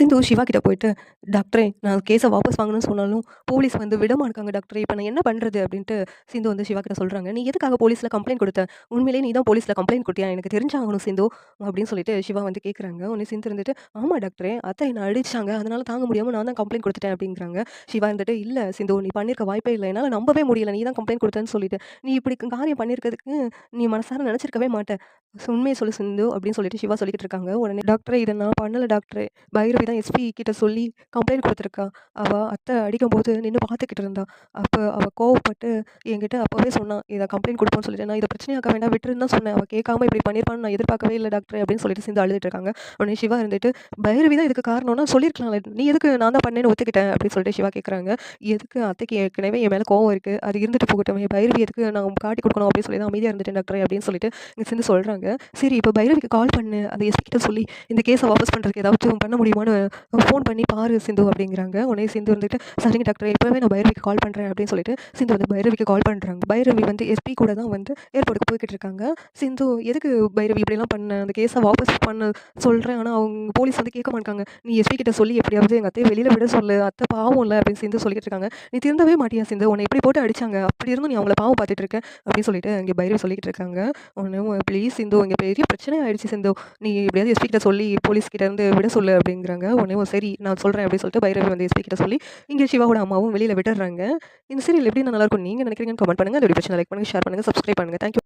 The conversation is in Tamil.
சிந்து சிவா கிட்ட போயிட்டு, "டாக்டரே நான் கேஸை வாபஸ் வாங்கணும்னு சொன்னாலும், போலீஸ் வந்து விடமா இருக்காங்க டாக்டரே! இப்போ நான் என்ன பண்றது?" அப்படின்ட்டு சிந்து வந்து சிவா கிட்ட சொல்றாங்க. "நீ எதுக்காக போலீஸ்ல கம்ப்ளைண்ட் கொடுத்த உண்மையிலேயே நீ தான் போலீஸ்ல கம்ப்ளைண்ட் கொடுத்தியா எனக்கு தெரிஞ்சாகணும் சிந்து." அப்படின்னு சொல்லிட்டு சிவா வந்து கேட்குறாங்க. உன்னை சிந்து இருந்துட்டு, "ஆமா டாக்டரே! அத்தை என்ன அடிச்சாங்க. அதனால தாங்க முடியாம நான் தான் கம்ப்ளைண்ட் கொடுத்துட்டேன் அப்படிங்கிறாங்க. சிவா இருந்துட்டு, "இல்ல சிந்து நீ பண்ணியிருக்க வாய்ப்பே இல்லை என்னால நம்பவே முடியல. நீ தான் கம்ப்ளைண்ட் கொடுத்தேன்னு சொல்லிட்டு. நீ இப்படி காரியம் பண்ணியிருக்கிறதுக்கு நீ மனசார நினச்சிருக்கவே மாட்ட. உண்மையை சொல்லி சிந்து." அப்படின்னு சொல்லிட்டு சிவா சொல்லிக்கிட்டு இருக்காங்க. உடனே, டாக்டர் இதை நான் பண்ணலை டாக்டர் பைரவி தான் எஸ்பி கிட்ட சொல்லி கம்ப்ளைண்ட் கொடுத்துருக்கா அவள் அத்தை அடிக்கும் போது நின்று பார்த்துக்கிட்டு இருந்தா. அப்போ அவள் கோவப்பட்டு என்கிட்ட அப்போவே சொன்னான் இதை கம்ப்ளைண்ட் கொடுப்போம்னு சொல்லிட்டு நான் இதை பிரச்சனையாக்க வேண்டாம் விட்டுருன்னு தான் சொன்னேன். அவள் கேட்காம இப்படி பண்ணியிருப்பான்னு நான் எதிர்பார்க்கவே இல்லை டாக்டர் அப்படின்னு சொல்லிட்டு சிந்து அழுதுட்டு இருக்காங்க. உடனே சிவா இருந்துட்டு, "பைரவி தான் இதுக்கு காரணம்னா சொல்லியிருக்கலாம் நீ எதுக்கு நான் தான் பண்ணேன்னு ஒத்துக்கிட்டேன் அப்படின்னு சொல்லிட்டு சிவா கேட்குறாங்க. "எதுக்கு அத்தைக்கு ஏற்கனவே என் மேலே கோவம் இருக்குது அது இருந்துட்டு போகட்டும். பைரவி எதுக்கு நான் காட்டி கொடுக்கணும் அப்படின்னு சொல்லி தான் அமைதியாக இருந்துட்டேன் டாக்டர் அப்படின்னு சொல்லிட்டு இங்கே சிந்து சொல்றாங்க. "சரி இப்போ பைரவிக்கு கால் பண்ணு. அந்த எஸ்பி கிட்ட சொல்லி இந்த கேஸை வாபஸ் பண்ணுறதுக்கு ஏதாச்சும் பண்ண முடியுமான்னு ஃபோன் பண்ணி பாரு சிந்து." அப்படிங்கிறாங்க. உடனே சிந்து வந்துட்டு "சரிங்க டாக்டர் இப்போவே நான் பைரவிக்கு கால் பண்ணுறேன் அப்படின்னு சொல்லிட்டு சிந்து வந்து பைரவிக்கு கால் பண்ணுறாங்க பைரவி வந்து எஸ்பி கூட தான் வந்து ஏர்போர்ட்டுக்கு போய்கிட்டு இருக்காங்க. சிந்து, "எதுக்கு பைரவி இப்படிலாம் பண்ண? அந்த கேஸை வாபஸ் பண்ண சொல்கிறேன் ஆனால் அவங்க போலீஸ் வந்து கேட்க மாட்டாங்க நீ எஸ்பி கிட்ட சொல்லி எப்படியாவது எங்கள் அத்தையை வெளியில விட சொல்லு. அத்தை பாவம் இல்லை அப்படின்னு சிந்து சொல்லிட்டு இருக்காங்க. "நீ திருந்தவே மாட்டியா சிந்து? உன்னை எப்படி போட்டு அடிச்சாங்க. அப்படி இருந்தும் நீ அவங்கள பாவம் பார்த்துட்டு இருக்க." அப்படின்னு சொல்லிட்டு இங்கே பைரவி சொல்லிக்கிட்டு இருக்காங்க. ஒன்று "ப்ளீஸ் சிந்து இங்க பெரிய பிரச்சனை ஆயிடுச்சு சிந்து. நீ எப்படியாவது எஸ்பி கிட்ட சொல்லி போலீஸ் கிட்ட இருந்து விட சொல்லு." அப்படிங்கிறாங்க. உடனே, "சரி நான் சொல்றேன்." அப்படின்னு சொல்லிட்டு பைரவி வந்து எஸ்பி கிட்ட சொல்லி, இங்க சிவாவோட அம்மாவும் வெளியில விட்டுர்றாங்க. இந்த சீரியல் எப்படி இருக்கும் நீங்க நினைக்கிறீங்கன்னு கமெண்ட் பண்ணுங்க. அதோட பிரச்சனை லைக் பண்ணுங்கள் ஷேர் பண்ணுங்கள் சப்ஸ்கிரைப் பண்ணுங்கள் தேங்க்யூ